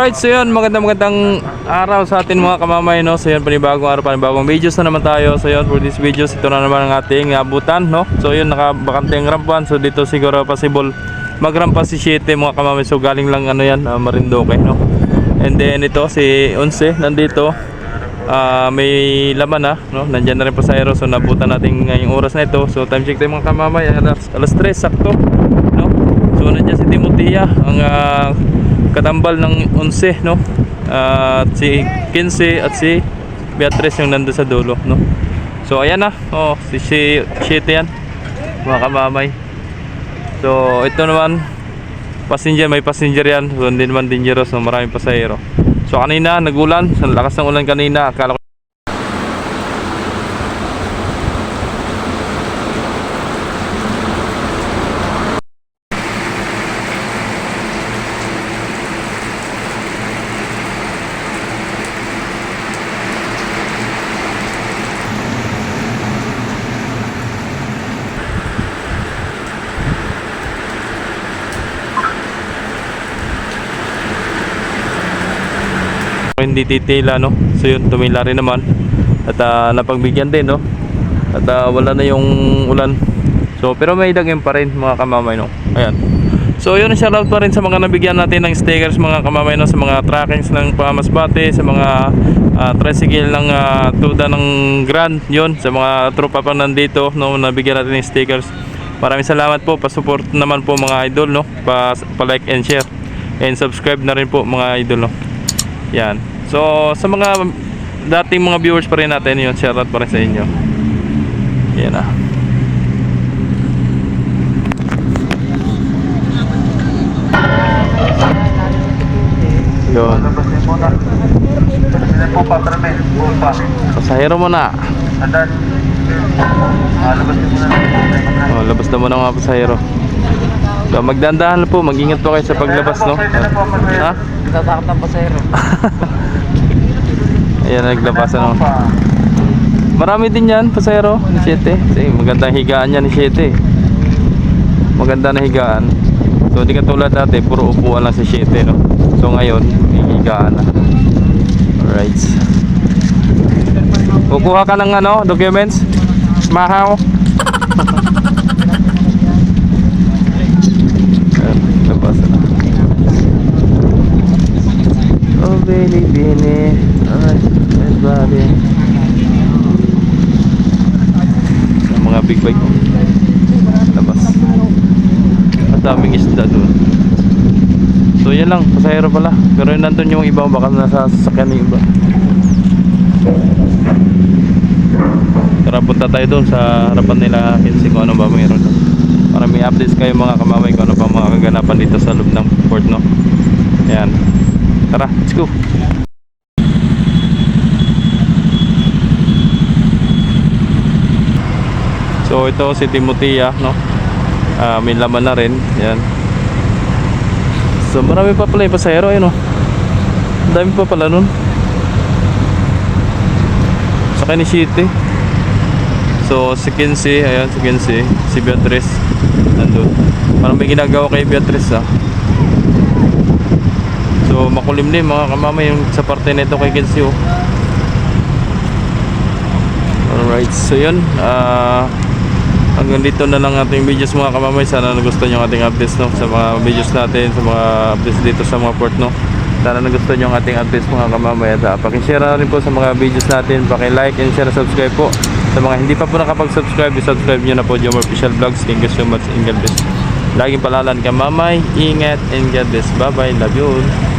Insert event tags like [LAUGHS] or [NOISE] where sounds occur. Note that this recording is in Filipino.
Alright, so yun, magandang magandang araw sa atin mga kamamay, no? So yun, panibagong araw, panibagong videos na naman tayo. So yun, for this videos, ito na naman ang ating abutan, no? So yun, nakabakante ang rampan. So dito siguro possible magrampa si 7 mga kamamay. So galing lang ano yan, uh, Marindoque, no? And then ito, si Onse, nandito. Ah, may laman na, no? Nandiyan na rin po sa aero. So nabutan natin ngayong oras na ito. So time check tayo mga kamamay, alas, alas 3 sakto, no? So nandiyan si Timotea, ang ah, katambal ng 11, no? Ah, at si 15 at si Beatrice yung nando sa dulo, no? So ayan na, oh, si si 7 yan. Mga kamamay. So ito naman passenger, may passenger yan. So hindi naman dangerous, no? maraming pasahero. So kanina nagulan, sa lakas ng ulan kanina, akala ko hindi titila no? So yun tumila rin naman. At ah, napagbigyan din no? At ah, wala na yung ulan. So pero may daging pa rin mga kamamay no? Ayan. So yun shoutout pa rin sa mga nabigyan natin ng stickers mga kamamay no? Sa mga trackings ng Pamasbate sa mga ah, tricycle ng ah, tuda ng Grand yun. Sa mga tropa pa nandito no? Nabigyan natin ng stickers. Maraming salamat po. Pa-support naman po mga idol no? Pa, pa like and share. And subscribe na rin po mga idol no? Yan. So, sa mga dating mga viewers pa rin natin, yun, shoutout pa rin sa inyo. Yan ah. Yun. Pasahero mo na. Andan. Ah, labasin mo na. Oh, labas na muna mga pasahero. So, magdandahan po, mag-ingat po kayo sa paglabas, no? Ha? Natatakot ng pasahero. [LAUGHS] Ayan, naglabasan no? Marami din yan, pasahero, ni 7. Kasi magandang higaan yan ni 7. Maganda na higaan. So, di katulad dati, puro upuan lang sa 7, no? So, ngayon, may higaan na. Alright. Kukuha ka ng ano, documents? Mahaw. [LAUGHS] Ayan, labasan na. Oh, Bini, Bini. Alright, everybody. Ang mga big bike. Labas. Ang daming isda doon. So, yan lang. Pasahero pala. Pero yun, nandun yung iba. Baka nasa sasakyan yung iba. Tara, punta tayo doon sa harapan nila. Kinsi kung ano ba mayroon. Para may updates kayo mga kamamay kung ano pa mga kaganapan dito sa loob ng port, no? Ayan. Tara, let's go. So ito si Timotea, no? Ah, may laman na rin. Yan. So marami pa pala yung pasahero, ayun? Ang dami pa pala nun. Sa ni City. So si Kinsey, ayan si Kinsey, si Beatrice nandun. Parang may ginagawa kay Beatrice, ah. Makulimlim mga kamamay yung sa parte nito kay Kinsey, oh. Alright, so yun. Ah hanggang dito na lang ating videos mga kamamay. Sana nagustuhan nyo ang ating updates no? sa mga videos natin, sa mga updates dito sa mga port. No? Sana nagustuhan nyo ang ating updates mga kamamay. At uh, pakishare na rin po sa mga videos natin. Pakilike and share subscribe po. Sa mga hindi pa po nakapag-subscribe, subscribe nyo na po Jomar Official Vlogs. Thank you so much and God bless. Laging palalan ka mamay. Ingat and God bless. Bye bye. Love you.